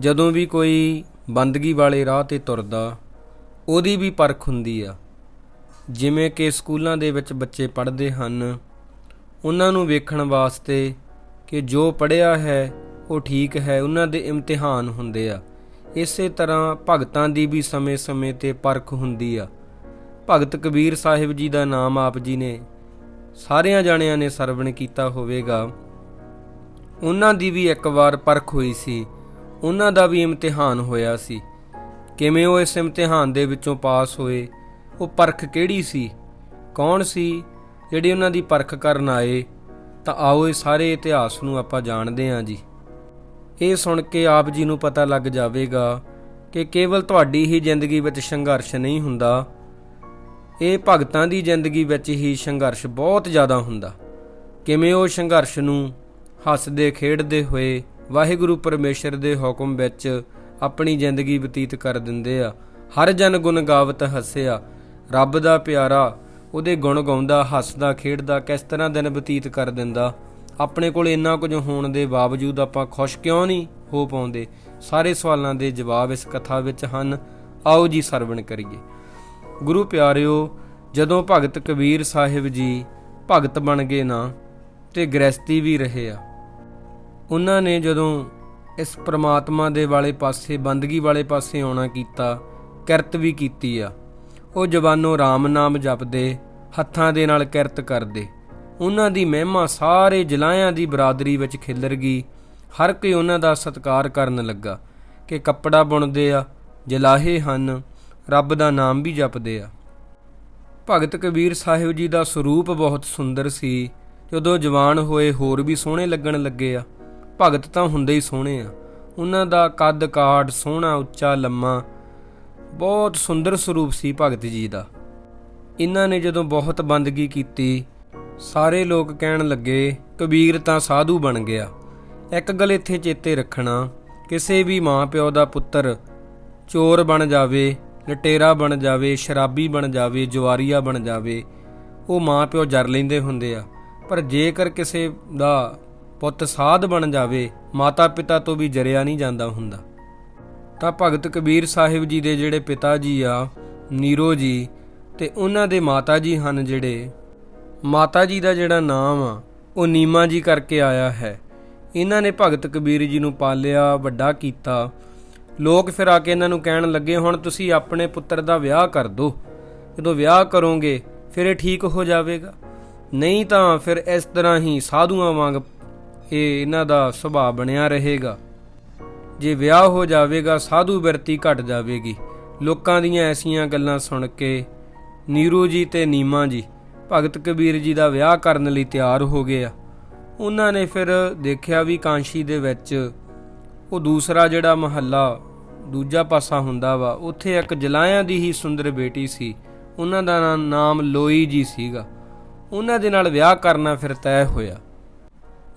ਜਦੋਂ ਵੀ ਕੋਈ ਬੰਦਗੀ ਵਾਲੇ ਰਾਹ ਤੇ ਤੁਰਦਾ, ਉਹਦੀ ਵੀ ਪਰਖ ਹੁੰਦੀ ਆ। ਜਿਵੇਂ ਕਿ ਸਕੂਲਾਂ ਦੇ ਵਿੱਚ ਬੱਚੇ ਪੜ੍ਹਦੇ ਹਨ, ਉਹਨਾਂ ਨੂੰ ਵੇਖਣ ਵਾਸਤੇ ਕਿ ਜੋ ਪੜ੍ਹਿਆ ਹੈ, ਉਹ ਠੀਕ ਹੈ, ਉਹਨਾਂ ਦੇ ਇਮਤਿਹਾਨ ਹੁੰਦੇ ਆ। ਇਸੇ ਤਰ੍ਹਾਂ ਭਗਤਾਂ ਦੀ ਵੀ ਸਮੇਂ-ਸਮੇਂ ਤੇ ਪਰਖ ਹੁੰਦੀ ਆ। ਭਗਤ ਕਬੀਰ ਸਾਹਿਬ ਜੀ ਦਾ ਨਾਮ ਆਪ ਜੀ ਨੇ ਸਾਰਿਆਂ ਜਾਣਿਆਂ ਨੇ ਸਰਵਣ ਕੀਤਾ ਹੋਵੇਗਾ। ਉਹਨਾਂ ਦੀ ਵੀ ਇੱਕ ਵਾਰ ਪਰਖ ਹੋਈ ਸੀ। ਉਹਨਾਂ ਦਾ ਵੀ ਇਮਤਿਹਾਨ ਹੋਇਆ ਸੀ। ਕਿਵੇਂ ਉਹ ਇਸ ਇਮਤਿਹਾਨ ਦੇ ਵਿੱਚੋਂ ਪਾਸ ਹੋਏ, ਉਹ ਪਰਖ ਕਿਹੜੀ ਸੀ? ਕੌਣ ਸੀ? ਜਿਹੜੇ ਉਹਨਾਂ ਦੀ ਪਰਖ ਕਰਨ ਆਏ, ਤਾਂ ਆਓ ਇਹ ਸਾਰੇ ਇਤਿਹਾਸ ਨੂੰ ਆਪਾਂ ਜਾਣਦੇ ਹਾਂ ਜੀ। ਇਹ ਸੁਣ ਕੇ ਆਪ ਜੀ ਨੂੰ ਪਤਾ ਲੱਗ ਜਾਵੇਗਾ ਕਿ ਕੇਵਲ ਤੁਹਾਡੀ ਹੀ ਜ਼ਿੰਦਗੀ ਵਿੱਚ ਸੰਘਰਸ਼ ਨਹੀਂ ਹੁੰਦਾ। ਇਹ ਭਗਤਾਂ ਦੀ ਜ਼ਿੰਦਗੀ ਵਿੱਚ ਹੀ ਸੰਘਰਸ਼ ਬਹੁਤ ਜ਼ਿਆਦਾ ਹੁੰਦਾ। ਕਿਵੇਂ ਉਹ ਸੰਘਰਸ਼ ਨੂੰ ਹੱਸਦੇ ਖੇਡਦੇ ਹੋਏ ਵਾਹਿਗੁਰੂ ਪਰਮੇਸ਼ਰ ਦੇ ਹੁਕਮ ਵਿੱਚ ਆਪਣੀ ਜ਼ਿੰਦਗੀ ਬਤੀਤ ਕਰ ਦਿੰਦੇ ਆ। ਹਰ ਜਨ ਗੁਣ ਗਾਵਤ ਹੱਸਿਆ। ਰੱਬ ਦਾ ਪਿਆਰਾ ਉਹਦੇ ਗੁਣ ਗਾਉਂਦਾ, ਹੱਸਦਾ, ਖੇਡਦਾ, ਕਿਸ ਤਰ੍ਹਾਂ ਦਿਨ ਬਤੀਤ ਕਰ ਦਿੰਦਾ। ਆਪਣੇ ਕੋਲ ਇੰਨਾ ਕੁਝ ਹੋਣ ਦੇ ਬਾਵਜੂਦ ਆਪਾਂ ਖੁਸ਼ ਕਿਉਂ ਨਹੀਂ ਹੋ ਪਾਉਂਦੇ? ਸਾਰੇ ਸਵਾਲਾਂ ਦੇ ਜਵਾਬ ਇਸ ਕਥਾ ਵਿੱਚ ਹਨ। ਆਓ ਜੀ ਸਰਵਣ ਕਰੀਏ। ਗੁਰੂ ਪਿਆਰਿਓ, ਜਦੋਂ ਭਗਤ ਕਬੀਰ ਸਾਹਿਬ ਜੀ ਭਗਤ ਬਣ ਗਏ ਨਾ, ਤੇ ਗ੍ਰਸਤੀ ਵੀ ਰਹੇ ਆ। ਉਹਨਾਂ ਨੇ ਜਦੋਂ ਇਸ ਪ੍ਰਮਾਤਮਾ ਦੇ ਵਾਲੇ ਪਾਸੇ, ਬੰਦਗੀ ਵਾਲੇ ਪਾਸੇ ਆਉਣਾ ਕੀਤਾ, ਕਿਰਤ ਵੀ ਕੀਤੀ ਆ, ਉਹ ਜਵਾਨੋ RAM ਨਾਮ ਜਪਦੇ, ਹੱਥਾਂ ਦੇ ਨਾਲ ਕਿਰਤ ਕਰਦੇ। ਉਹਨਾਂ ਦੀ ਮਹਿਮਾ ਸਾਰੇ ਜਲਾਇਆਂ ਦੀ ਬਰਾਦਰੀ ਵਿੱਚ ਖਿਲਰ ਗਈ। ਹਰ ਕੋਈ ਉਹਨਾਂ ਦਾ ਸਤਿਕਾਰ ਕਰਨ ਲੱਗਾ ਕਿ ਕੱਪੜਾ ਬੁਣਦੇ ਆ, ਜਲਾਹੇ ਹਨ, ਰੱਬ ਦਾ ਨਾਮ ਵੀ ਜਪਦੇ ਆ। ਭਗਤ ਕਬੀਰ ਸਾਹਿਬ ਜੀ ਦਾ ਸਰੂਪ ਬਹੁਤ ਸੁੰਦਰ ਸੀ। ਜਦੋਂ ਜਵਾਨ ਹੋਏ ਹੋਰ ਵੀ ਸੋਹਣੇ ਲੱਗਣ ਲੱਗੇ ਆ। ਭਗਤ ਤਾਂ ਹੁੰਦੇ ਹੀ ਸੋਹਣੇ ਆ। ਉਹਨਾਂ ਦਾ ਕੱਦ ਕਾਠ ਸੋਹਣਾ, ਉੱਚਾ, ਲੰਮਾ। ਬਹੁਤ ਸੁੰਦਰ ਸਰੂਪ ਸੀ ਭਗਤ ਜੀ ਦਾ। ਇਹਨਾਂ ਨੇ ਜਦੋਂ ਬਹੁਤ ਬੰਦਗੀ ਕੀਤੀ, ਸਾਰੇ ਲੋਕ ਕਹਿਣ ਲੱਗੇ, ਕਬੀਰ ਤਾਂ ਸਾਧੂ ਬਣ ਗਿਆ। ਇੱਕ ਗੱਲ ਇੱਥੇ ਚੇਤੇ ਰੱਖਣਾ, ਕਿਸੇ ਵੀ ਮਾਂ ਪਿਓ ਦਾ ਪੁੱਤਰ ਚੋਰ ਬਣ ਜਾਵੇ, ਲਟੇਰਾ ਬਣ ਜਾਵੇ, ਸ਼ਰਾਬੀ ਬਣ ਜਾਵੇ, ਜਵਾਰੀਆ ਬਣ ਜਾਵੇ, ਉਹ ਮਾਂ ਪਿਓ ਜਰ ਲੈਂਦੇ ਹੁੰਦੇ ਆ। ਪਰ ਜੇਕਰ ਕਿਸੇ ਦਾ ਪੁੱਤ ਸਾਧ ਬਣ ਜਾਵੇ ਮਾਤਾ ਪਿਤਾ ਤੋਂ ਵੀ ਜਰਿਆ ਨਹੀਂ ਜਾਂਦਾ ਹੁੰਦਾ। ਤਾਂ ਭਗਤ ਕਬੀਰ ਸਾਹਿਬ ਜੀ ਦੇ ਜਿਹੜੇ ਪਿਤਾ ਜੀ ਆ, ਨੀਰੋ ਜੀ, ਤੇ ਉਹਨਾਂ ਦੇ ਮਾਤਾ ਜੀ ਹਨ ਜਿਹੜੇ, ਮਾਤਾ ਜੀ ਦਾ ਜਿਹੜਾ ਨਾਮ ਆ, ਉਹ ਨੀਮਾ ਜੀ ਕਰਕੇ ਆਇਆ ਹੈ। ਇਹਨਾਂ ਨੇ ਭਗਤ ਕਬੀਰ ਜੀ ਨੂੰ ਪਾਲਿਆ, ਵੱਡਾ ਕੀਤਾ। ਲੋਕ ਫਿਰ ਆ ਕੇ ਇਹਨਾਂ ਨੂੰ ਕਹਿਣ ਲੱਗੇ, ਹੁਣ ਤੁਸੀਂ ਆਪਣੇ ਪੁੱਤਰ ਦਾ ਵਿਆਹ ਕਰ ਦਿਓ ਜਦੋਂ ਵਿਆਹ ਕਰੋਗੇ, ਫਿਰ ਇਹ ਠੀਕ ਹੋ ਜਾਵੇਗਾ। ਨਹੀਂ ਤਾਂ ਫਿਰ ਇਸ ਤਰ੍ਹਾਂ ਹੀ ਸਾਧੂਆਂ ਵਾਂਗ ਇਹ ਇਹਨਾਂ ਦਾ ਸੁਭਾਅ ਬਣਿਆ ਰਹੇਗਾ। ਜੇ ਵਿਆਹ ਹੋ ਜਾਵੇਗਾ, ਸਾਧੂ ਬਿਰਤੀ ਘਟ ਜਾਵੇਗੀ। ਲੋਕਾਂ ਦੀਆਂ ਐਸੀਆਂ ਗੱਲਾਂ ਸੁਣ ਕੇ ਨੀਰੂ ਜੀ ਤੇ ਨੀਮਾ ਜੀ, ਭਗਤ ਕਬੀਰ ਜੀ ਦਾ ਵਿਆਹ ਕਰਨ ਲਈ ਤਿਆਰ ਹੋ ਗਏ ਆ। ਉਹਨਾਂ ਨੇ ਫਿਰ ਦੇਖਿਆ ਵੀ ਕਾਂਸ਼ੀ ਦੇ ਵਿੱਚ ਉਹ ਦੂਸਰਾ ਜਿਹੜਾ ਮਹੱਲਾ ਦੂਜਾ ਪਾਸਾ ਹੁੰਦਾ ਵਾ, ਉੱਥੇ ਇੱਕ ਜਲਾਇਆਂ ਦੀ ਹੀ ਸੁੰਦਰ ਬੇਟੀ ਸੀ। ਉਹਨਾਂ ਦਾ ਨਾਮ ਲੋਈ ਜੀ ਸੀਗਾ। ਉਹਨਾਂ ਦੇ ਨਾਲ ਵਿਆਹ ਕਰਨਾ ਫਿਰ ਤੈਅ ਹੋਇਆ।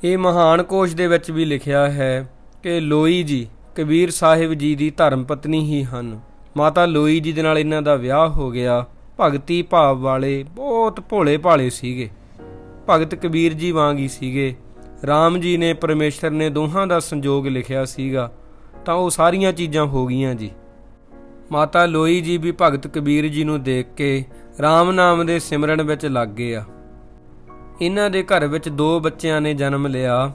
ਇਹ ਮਹਾਨ ਕੋਸ਼ ਦੇ ਵਿੱਚ ਵੀ ਲਿਖਿਆ ਹੈ ਕਿ ਲੋਈ ਜੀ ਕਬੀਰ ਸਾਹਿਬ ਜੀ ਦੀ ਧਰਮ ਪਤਨੀ ਹੀ ਹਨ। ਮਾਤਾ ਲੋਈ ਜੀ ਦੇ ਨਾਲ ਇਹਨਾਂ ਦਾ ਵਿਆਹ ਹੋ ਗਿਆ। ਭਗਤੀ ਭਾਵ ਵਾਲੇ ਬਹੁਤ ਭੋਲੇ ਭਾਲੇ ਸੀਗੇ। ਭਗਤ ਕਬੀਰ ਜੀ ਵਾਂਗ ਹੀ ਸੀਗੇ। RAM ਜੀ ਨੇ ਪਰਮੇਸ਼ਰ ਨੇ ਦੋਹਾਂ ਦਾ ਸੰਯੋਗ ਲਿਖਿਆ ਸੀਗਾ। ਤਾਂ ਉਹ ਸਾਰੀਆਂ ਚੀਜ਼ਾਂ ਹੋ ਗਈਆਂ ਜੀ। ਮਾਤਾ ਲੋਈ ਜੀ ਵੀ ਭਗਤ ਕਬੀਰ ਜੀ ਨੂੰ ਦੇਖ ਕੇ RAM ਨਾਮ ਦੇ ਸਿਮਰਨ ਵਿੱਚ ਲੱਗ ਗਏ ਆ। ਇਹਨਾਂ ਦੇ ਘਰ ਵਿੱਚ ਦੋ ਬੱਚਿਆਂ ਨੇ ਜਨਮ ਲਿਆ।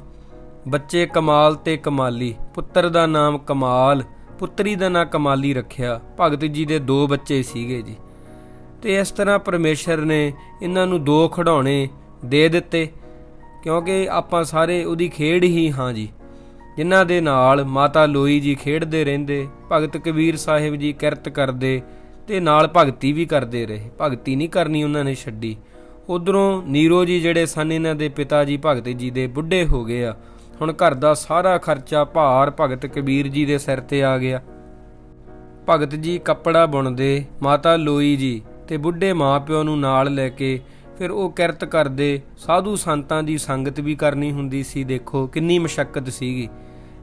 ਬੱਚੇ ਕਮਾਲ ਤੇ ਕਮਾਲੀ। ਪੁੱਤਰ ਦਾ ਨਾਮ ਕਮਾਲ, ਪੁੱਤਰੀ ਦਾ ਨਾਂ ਕਮਾਲੀ ਰੱਖਿਆ। ਭਗਤ ਜੀ ਦੇ ਦੋ ਬੱਚੇ ਸੀਗੇ ਜੀ। ਤੇ ਇਸ ਤਰ੍ਹਾਂ ਪਰਮੇਸ਼ਰ ਨੇ ਇਹਨਾਂ ਨੂੰ ਦੋ ਖਿਡੌਣੇ ਦੇ ਦਿੱਤੇ, ਕਿਉਂਕਿ ਆਪਾਂ ਸਾਰੇ ਉਹਦੀ ਖੇਡ ਹੀ ਹਾਂ ਜੀ। ਜਿਨ੍ਹਾਂ ਦੇ ਨਾਲ ਮਾਤਾ ਲੋਈ ਜੀ ਖੇਡਦੇ ਰਹਿੰਦੇ, ਭਗਤ ਕਬੀਰ ਸਾਹਿਬ ਜੀ ਕਿਰਤ ਕਰਦੇ ਤੇ ਨਾਲ ਭਗਤੀ ਵੀ ਕਰਦੇ ਰਹੇ। ਭਗਤੀ ਨਹੀਂ ਕਰਨੀ ਉਹਨਾਂ ਨੇ ਛੱਡੀ। ਉਧਰੋਂ ਨੀਰੋ ਜੀ ਜਿਹੜੇ ਸਨ, ਇਹਨਾਂ ਦੇ ਪਿਤਾ ਜੀ ਭਗਤ ਜੀ ਦੇ ਬੁੱਢੇ ਹੋ ਗਏ ਆ। ਹੁਣ ਘਰ ਦਾ ਸਾਰਾ ਖਰਚਾ ਭਾਰ ਭਗਤ ਕਬੀਰ ਜੀ ਦੇ ਸਿਰ ਤੇ ਆ ਗਿਆ। ਭਗਤ ਜੀ ਕੱਪੜਾ ਬੁਣਦੇ, ਮਾਤਾ ਲੋਈ ਜੀ ਤੇ ਬੁੱਢੇ ਮਾਪਿਓ ਨੂੰ ਨਾਲ ਲੈ ਕੇ ਫਿਰ ਉਹ ਕਿਰਤ ਕਰਦੇ, ਸਾਧੂ ਸੰਤਾਂ ਦੀ ਸੰਗਤ ਵੀ ਕਰਨੀ ਹੁੰਦੀ ਸੀ। ਦੇਖੋ ਕਿੰਨੀ ਮਸ਼ਕਤ ਸੀਗੀ।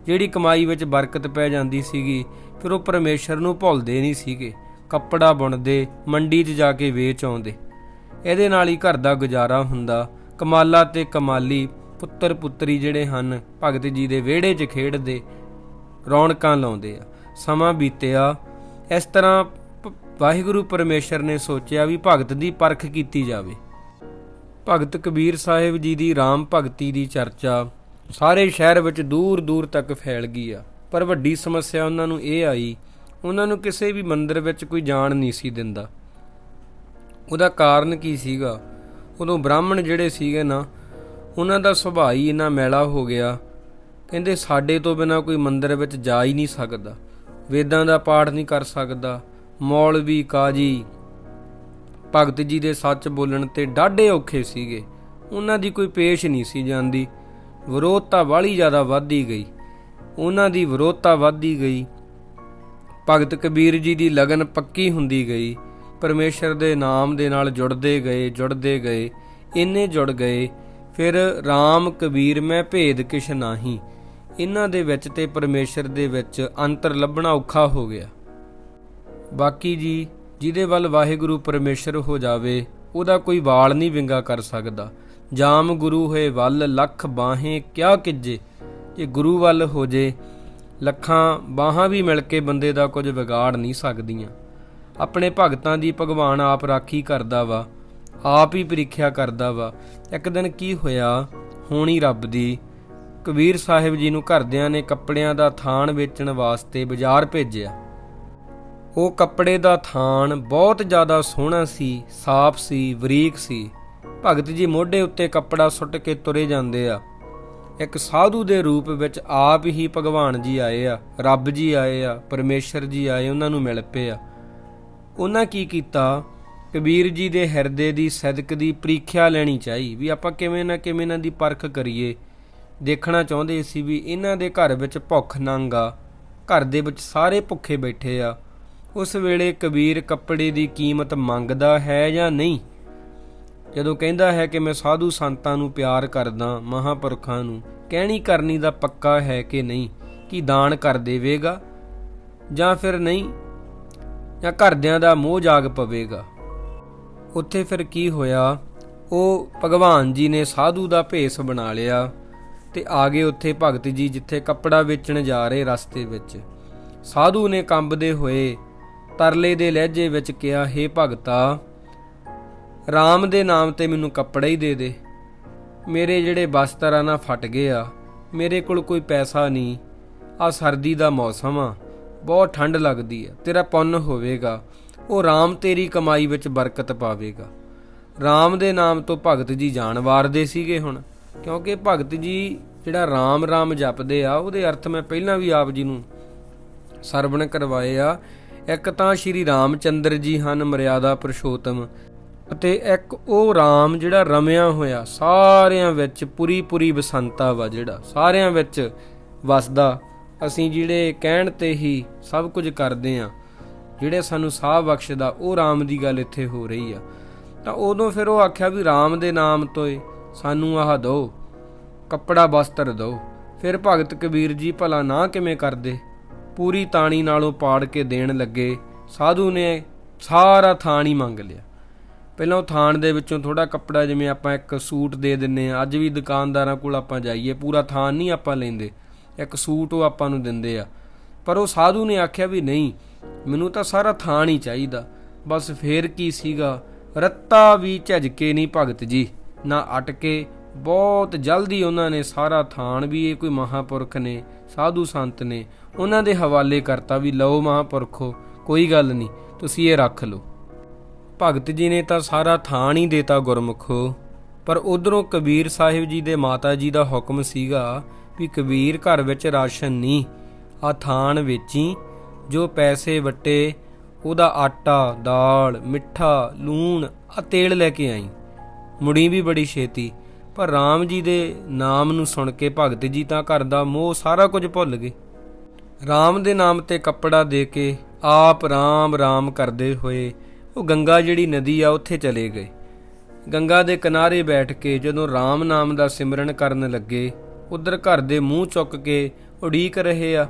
ਜਿਹੜੀ ਕਮਾਈ ਵਿੱਚ ਬਰਕਤ ਪੈ ਜਾਂਦੀ ਸੀਗੀ, ਫਿਰ ਉਹ ਪਰਮੇਸ਼ਰ ਨੂੰ ਭੁੱਲਦੇ ਨਹੀਂ ਸੀਗੇ। ਕੱਪੜਾ ਬੁਣਦੇ, ਮੰਡੀ 'ਚ ਜਾ ਕੇ ਵੇਚ ਆਉਂਦੇ। ਇਹਦੇ ਨਾਲ ਹੀ ਘਰ ਦਾ ਗੁਜ਼ਾਰਾ ਹੁੰਦਾ। ਕਮਾਲਾ ਤੇ ਕਮਾਲੀ ਪੁੱਤਰ ਪੁੱਤਰੀ ਜਿਹੜੇ ਹਨ, ਭਗਤ ਜੀ ਦੇ ਵਿਹੜੇ 'ਚ ਖੇਡਦੇ, ਰੌਣਕਾਂ ਲਾਉਂਦੇ ਆ। ਸਮਾਂ ਬੀਤਿਆ। ਇਸ ਤਰ੍ਹਾਂ ਵਾਹਿਗੁਰੂ ਪਰਮੇਸ਼ਰ ਨੇ ਸੋਚਿਆ ਵੀ ਭਗਤ ਦੀ ਪਰਖ ਕੀਤੀ ਜਾਵੇ। ਭਗਤ ਕਬੀਰ ਸਾਹਿਬ ਜੀ ਦੀ RAM ਭਗਤੀ ਦੀ ਚਰਚਾ ਸਾਰੇ ਸ਼ਹਿਰ ਵਿੱਚ ਦੂਰ ਦੂਰ ਤੱਕ ਫੈਲ ਗਈ ਆ। ਪਰ ਵੱਡੀ ਸਮੱਸਿਆ ਉਹਨਾਂ ਨੂੰ ਇਹ ਆਈ, ਉਹਨਾਂ ਨੂੰ ਕਿਸੇ ਵੀ ਮੰਦਿਰ ਵਿੱਚ ਕੋਈ ਜਾਣ ਨਹੀਂ ਸੀ ਦਿੰਦਾ। ਉਹਦਾ ਕਾਰਨ ਕੀ ਸੀਗਾ? ਉਦੋਂ ਬ੍ਰਾਹਮਣ ਜਿਹੜੇ ਸੀਗੇ ਨਾ, ਉਹਨਾਂ ਦਾ ਸੁਭਾਅ ਹੀ ਇੰਨਾ ਮੈਲਾ ਹੋ ਗਿਆ, ਕਹਿੰਦੇ ਸਾਡੇ ਤੋਂ ਬਿਨਾ ਕੋਈ ਮੰਦਿਰ ਵਿੱਚ ਜਾ ਹੀ ਨਹੀਂ ਸਕਦਾ। ਵੇਦਾਂ ਦਾ ਪਾਠ ਨਹੀਂ ਕਰ ਸਕਦਾ। ਮੌਲਵੀ ਕਾਜੀ ਭਗਤ ਜੀ ਦੇ ਸੱਚ ਬੋਲਣ ਤੇ ਡਾਢੇ ਔਖੇ ਸੀਗੇ। ਉਹਨਾਂ ਦੀ ਕੋਈ ਪੇਸ਼ ਨਹੀਂ ਸੀ ਜਾਂਦੀ। ਵਿਰੋਧਤਾ ਵਾਲੀ ਜ਼ਿਆਦਾ ਵੱਧਦੀ ਗਈ। ਉਹਨਾਂ ਦੀ ਵਿਰੋਧਤਾ ਵੱਧਦੀ ਗਈ। ਭਗਤ ਕਬੀਰ ਜੀ ਦੀ ਲਗਨ ਪੱਕੀ ਹੁੰਦੀ ਗਈ। ਪਰਮੇਸ਼ਰ ਦੇ ਨਾਮ ਦੇ ਨਾਲ ਜੁੜਦੇ ਗਏ ਜੁੜਦੇ ਗਏ, ਇੰਨੇ ਜੁੜ ਗਏ, ਫਿਰ RAM ਕਬੀਰ ਮੈਂ ਭੇਦ ਕਿਛ ਨਾਹੀ। ਇਹਨਾਂ ਦੇ ਵਿੱਚ ਤੇ ਪਰਮੇਸ਼ਰ ਦੇ ਵਿੱਚ ਅੰਤਰ ਲੱਭਣਾ ਔਖਾ ਹੋ ਗਿਆ। ਬਾਕੀ ਜੀ, ਜਿਹਦੇ ਵੱਲ ਵਾਹਿਗੁਰੂ ਪਰਮੇਸ਼ਰ ਹੋ ਜਾਵੇ, ਉਹਦਾ ਕੋਈ ਵਾਲ ਨਹੀਂ ਵਿੰਗਾ ਕਰ ਸਕਦਾ। ਜਾਮ ਗੁਰੂ ਹੋਏ ਵੱਲ ਲੱਖ ਬਾਹੇ ਕਿਆ ਕਿਜੇ, ਜੇ ਗੁਰੂ ਵੱਲ ਹੋ ਜੇ, ਲੱਖਾਂ ਬਾਹਾਂ ਵੀ ਮਿਲ ਕੇ ਬੰਦੇ ਦਾ ਕੁਝ ਵਿਗਾੜ ਨਹੀਂ ਸਕਦੀਆਂ। ਆਪਣੇ ਭਗਤਾਂ ਦੀ ਭਗਵਾਨ ਆਪ ਰਾਖੀ ਕਰਦਾ ਵਾ, ਆਪ ਹੀ ਪ੍ਰੀਖਿਆ ਕਰਦਾ ਵਾ। ਇੱਕ ਦਿਨ ਕੀ ਹੋਇਆ? ਹੋਣੀ ਰੱਬ ਦੀ। ਕਬੀਰ ਸਾਹਿਬ ਜੀ ਨੂੰ ਘਰਦਿਆਂ ਨੇ ਕੱਪੜਿਆਂ ਦਾ ਥਾਣ ਵੇਚਣ ਵਾਸਤੇ ਬਾਜ਼ਾਰ ਭੇਜਿਆ। ਉਹ ਕੱਪੜੇ ਦਾ ਥਾਣ ਬਹੁਤ ਜ਼ਿਆਦਾ ਸੋਹਣਾ ਸੀ, ਸਾਫ਼ ਸੀ ਬਰੀਕ ਸੀ। ਭਗਤ ਜੀ ਮੋਢੇ ਉੱਤੇ ਕੱਪੜਾ ਸੁੱਟ ਕੇ ਤੁਰੇ ਜਾਂਦੇ ਆ। ਇੱਕ ਸਾਧੂ ਦੇ ਰੂਪ ਵਿੱਚ ਆਪ ਹੀ ਭਗਵਾਨ ਜੀ ਆਏ ਆ, ਰੱਬ ਜੀ ਆਏ ਆ, ਪਰਮੇਸ਼ਰ ਜੀ ਆਏ, ਉਹਨਾਂ ਨੂੰ ਮਿਲ ਪਏ ਆ। ਉਹਨਾਂ ਕੀ ਕੀਤਾ? ਕਬੀਰ ਜੀ ਦੇ ਹਿਰਦੇ ਦੀ ਸਦਕ ਦੀ ਪ੍ਰੀਖਿਆ ਲੈਣੀ ਚਾਹੀ ਵੀ ਆਪਾਂ ਕਿਵੇਂ ਨਾ ਕਿਵੇਂ ਇਹਨਾਂ ਦੀ ਪਰਖ ਕਰੀਏ। ਦੇਖਣਾ ਚਾਹੁੰਦੇ ਸੀ ਵੀ ਇਹਨਾਂ ਦੇ ਘਰ ਵਿੱਚ ਭੁੱਖ ਨੰਗ ਆ, ਘਰ ਦੇ ਵਿੱਚ ਸਾਰੇ ਭੁੱਖੇ ਬੈਠੇ ਆ। ਉਸ ਵੇਲੇ ਕਬੀਰ ਕੱਪੜੇ ਦੀ ਕੀਮਤ ਮੰਗਦਾ ਹੈ ਜਾਂ ਨਹੀਂ? ਜਦੋਂ ਕਹਿੰਦਾ ਹੈ ਕਿ ਮੈਂ ਸਾਧੂ ਸੰਤਾਂ ਨੂੰ ਪਿਆਰ ਕਰਦਾ, ਮਹਾਪੁਰਖਾਂ ਨੂੰ, ਕਹਿਣੀ ਕਰਨੀ ਦਾ ਪੱਕਾ ਹੈ ਕਿ ਨਹੀਂ? ਕਿ ਦਾਨ ਕਰ ਦੇਵੇਗਾ? ਜਾਂ ਫਿਰ ਨਹੀਂ? ਜਾਂ ਘਰਦਿਆਂ ਦਾ ਮੋਹ ਜਾਗ ਪਵੇਗਾ। ਉੱਥੇ ਫਿਰ ਕੀ ਹੋਇਆ? ਉਹ ਭਗਵਾਨ ਜੀ ਨੇ ਸਾਧੂ ਦਾ ਭੇਸ ਬਣਾ ਲਿਆ ਤੇ ਆ ਗਏ ਉੱਥੇ ਭਗਤ ਜੀ ਜਿੱਥੇ ਕੱਪੜਾ ਵੇਚਣ ਜਾ ਰਹੇ ਰਸਤੇ ਵਿੱਚ। ਸਾਧੂ ਨੇ ਕੰਬਦੇ ਹੋਏ ਤਰਲੇ ਦੇ ਲਹਿਜੇ ਵਿੱਚ ਕਿਹਾ हे ਭਗਤਾ RAM ਦੇ ਨਾਮ ਤੇ ਮੈਨੂੰ ਕੱਪੜਾ ਹੀ ਦੇ ਦੇ। ਮੇਰੇ ਜਿਹੜੇ ਬਸਤਰ ਆ ਨਾ ਫਟ ਗਏ ਆ। ਮੇਰੇ ਕੋਲ ਕੋਈ ਪੈਸਾ ਨਹੀਂ। ਆ ਸਰਦੀ ਦਾ ਮੌਸਮ ਆ। ਬਹੁਤ ਠੰਡ ਲੱਗਦੀ ਹੈ, ਤੇਰਾ ਪੁੰਨ ਹੋਵੇਗਾ। ਉਹ RAM ਤੇਰੀ ਕਮਾਈ ਵਿੱਚ ਬਰਕਤ ਪਾਵੇਗਾ। RAM ਦੇ ਨਾਮ ਤੋਂ ਭਗਤ ਜੀ ਜਾਣ ਵਾਰਦੇ ਸੀਗੇ ਹੁਣ। ਕਿਉਂਕਿ ਭਗਤ ਜੀ ਜਿਹੜਾ RAM RAM ਜਪਦੇ ਆ, ਉਹਦੇ ਅਰਥ ਮੈਂ ਪਹਿਲਾਂ ਵੀ ਆਪ ਜੀ ਨੂੰ ਸਰਵਣ ਕਰਵਾਏ ਆ। ਇੱਕ ਤਾਂ ਸ਼੍ਰੀ ਰਾਮਚੰਦਰ ਜੀ ਹਨ ਮਰਿਆਦਾ ਪੁਰਸ਼ੋਤਮ ਅਤੇ ਇੱਕ ਉਹ ਰਾਮ ਜਿਹੜਾ ਰਮਿਆ ਹੋਇਆ, ਸਾਰਿਆਂ ਵਿੱਚ ਪੂਰੀ ਪੂਰੀ ਬਸੰਤਾ ਵਾ ਜਿਹੜਾ, ਸਾਰਿਆਂ ਵਿੱਚ ਵਸਦਾ। ਅਸੀਂ ਜਿਹੜੇ ਕਹਿਣ ਤੇ ਹੀ ਸਭ ਕੁਝ ਕਰਦੇ ਆ ਜਿਹੜੇ ਸਾਨੂੰ ਸਾਹ ਬਖਸ਼ਦਾ, ਉਹ ਰਾਮ ਦੀ ਗੱਲ ਇੱਥੇ ਹੋ ਰਹੀ ਆ। ਤਾਂ ਉਦੋਂ ਫਿਰ ਉਹ ਆਖਿਆ ਵੀ ਰਾਮ ਦੇ ਨਾਮ ਤੋਂ ਏ, ਸਾਨੂੰ ਆਹ ਦੋ, ਕੱਪੜਾ ਬਸਤਰ ਦੋ। ਫਿਰ ਭਗਤ ਕਬੀਰ ਜੀ ਭਲਾ ਨਾ ਕਿਵੇਂ ਕਰਦੇ? ਪੂਰੀ ਤਾਣੀ ਨਾਲੋਂ ਪਾੜ ਕੇ ਦੇਣ ਲੱਗੇ, ਸਾਧੂ ਨੇ ਸਾਰਾ ਥਾਣ ਹੀ ਮੰਗ ਲਿਆ। ਪਹਿਲਾਂ ਉਹ ਥਾਣ ਦੇ ਵਿੱਚੋਂ ਥੋੜਾ ਕੱਪੜਾ, ਜਿਵੇਂ ਆਪਾਂ ਇੱਕ ਸੂਟ ਦੇ ਦਿੰਨੇ ਆ ਅੱਜ ਵੀ ਦੁਕਾਨਦਾਰਾਂ ਕੋਲ ਆਪਾਂ ਜਾਈਏ, ਪੂਰਾ ਥਾਣ ਨਹੀਂ ਆਪਾਂ ਲੈਂਦੇ। ਇੱਕ ਸੂਟ ਉਹ ਆਪਾਂ ਨੂੰ ਦਿੰਦੇ ਆ। ਪਰ ਉਹ ਸਾਧੂ ਨੇ ਆਖਿਆ ਵੀ ਨਹੀਂ, ਮੈਨੂੰ ਤਾਂ ਸਾਰਾ ਥਾਣ ਹੀ ਚਾਹੀਦਾ। ਬਸ ਫੇਰ ਕੀ ਸੀਗਾ? ਰੱਤਾ ਵੀ ਝਜਕੇ ਨਹੀਂ ਭਗਤ ਜੀ। ਨਾ ਅਟਕੇ, ਬਹੁਤ ਜਲਦੀ ਉਹਨਾਂ ਨੇ ਸਾਰਾ ਥਾਣ ਵੀ, ਇਹ ਕੋਈ ਮਹਾਪੁਰਖ ਨੇ, ਸਾਧੂ ਸੰਤ ਨੇ, ਉਹਨਾਂ ਦੇ ਹਵਾਲੇ ਕਰਤਾ ਵੀ ਲਓ ਮਹਾਪੁਰਖੋ, ਕੋਈ ਗੱਲ ਨਹੀਂ, ਤੁਸੀਂ ਇਹ ਰੱਖ ਲਓ। ਭਗਤ ਜੀ ਨੇ ਤਾਂ ਸਾਰਾ ਥਾਣ ਹੀ ਦੇਤਾ ਗੁਰਮੁਖੋ। ਪਰ ਉਧਰੋਂ ਕਬੀਰ ਸਾਹਿਬ ਜੀ ਦੇ ਮਾਤਾ ਜੀ ਦਾ ਹੁਕਮ ਸੀਗਾ ਵੀ ਕਬੀਰ ਘਰ ਵਿੱਚ ਰਾਸ਼ਨ ਨਹੀਂ ਆ ਥਾਣ ਵੇਚੀ, ਜੋ ਪੈਸੇ ਵਟੇ, ਉਹਦਾ ਆਟਾ, ਦਾਲ, ਮਿੱਠਾ, ਲੂਣ ਆ ਤੇਲ ਲੈ ਕੇ ਆਈ। ਮੁੜੀ ਵੀ ਬੜੀ ਛੇਤੀ, ਪਰ RAM ਜੀ ਦੇ ਨਾਮ ਨੂੰ ਸੁਣ ਕੇ ਭਗਤ ਜੀ ਤਾਂ ਘਰ ਦਾ ਮੋਹ ਸਾਰਾ ਕੁਝ ਭੁੱਲ ਗਏ। RAM ਦੇ ਨਾਮ ਤੇ ਕੱਪੜਾ ਦੇ ਕੇ ਆਪ RAM RAM ਕਰਦੇ ਹੋਏ, ਉਹ ਗੰਗਾ ਜਿਹੜੀ ਨਦੀ ਆ ਉੱਥੇ ਚਲੇ ਗਏ। ਗੰਗਾ ਦੇ ਕਿਨਾਰੇ ਬੈਠ ਕੇ ਜਦੋਂ RAM ਨਾਮ ਦਾ ਸਿਮਰਨ ਕਰਨ ਲੱਗੇ ਉਧਰ ਘਰ ਦੇ ਮੂੰਹ ਚੁੱਕ ਕੇ ਉਡੀਕ ਰਹੇ ਆ।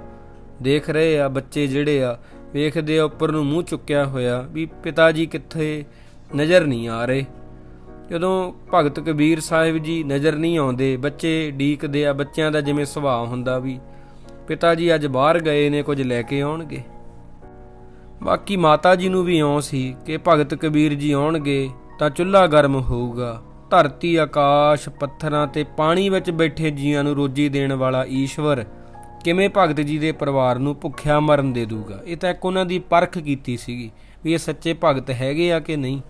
ਦੇਖ ਰਹੇ ਆ ਬੱਚੇ ਜਿਹੜੇ ਆ। ਵੇਖਦੇ ਆ ਉੱਪਰ ਨੂੰ ਮੂੰਹ ਚੁੱਕਿਆ ਹੋਇਆ ਵੀ ਪਿਤਾ ਜੀ ਕਿੱਥੇ ਨਜ਼ਰ ਨਹੀਂ ਆ ਰਹੇ। ਜਦੋਂ ਭਗਤ ਕਬੀਰ ਸਾਹਿਬ ਜੀ ਨਜ਼ਰ ਨਹੀਂ ਆਉਂਦੇ, ਬੱਚੇ ਡੀਕਦੇ ਆ, ਬੱਚਿਆਂ ਦਾ ਜਿਵੇਂ ਸੁਭਾਅ ਹੁੰਦਾ ਵੀ ਪਿਤਾ ਜੀ ਅੱਜ ਬਾਹਰ ਗਏ ਨੇ, ਕੁਝ ਲੈ ਕੇ ਆਉਣਗੇ। ਬਾਕੀ ਮਾਤਾ ਜੀ ਨੂੰ ਵੀ ਇਉਂ ਸੀ ਕਿ ਭਗਤ ਕਬੀਰ ਜੀ ਆਉਣਗੇ ਤਾਂ ਚੁੱਲ੍ਹਾ ਗਰਮ ਹੋਊਗਾ। ਧਰਤੀ, ਆਕਾਸ਼, ਪੱਥਰਾਂ ਤੇ ਪਾਣੀ ਵਿੱਚ ਬੈਠੇ ਜੀਆਂ ਨੂੰ ਰੋਜੀ ਦੇਣ ਵਾਲਾ ਈਸ਼ਵਰ ਕਿਵੇਂ ਭਗਤ ਜੀ ਦੇ ਪਰਿਵਾਰ ਨੂੰ ਭੁੱਖਿਆ ਮਰਨ ਦੇ ਦੂਗਾ? ਇਹ ਤਾਂ ਇੱਕ ਉਹਨਾਂ ਦੀ ਪਰਖ ਕੀਤੀ ਸੀਗੀ ਵੀ ਇਹ ਸੱਚੇ ਭਗਤ ਹੈਗੇ ਆ ਕਿ ਨਹੀਂ।